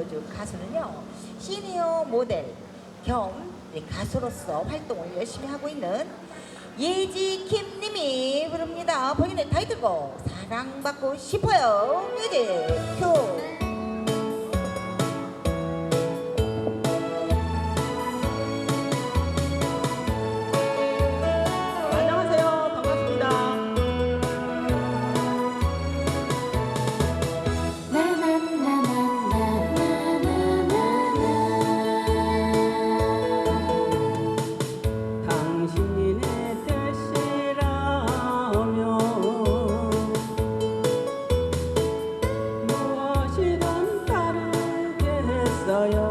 불러줄 가수는요 시니어 모델 겸 네, 가수로서 활동을 열심히 하고 있는 예지 김님이 부릅니다. 본인의 타이틀곡 사랑받고 싶어요. 뮤직 큐. though you're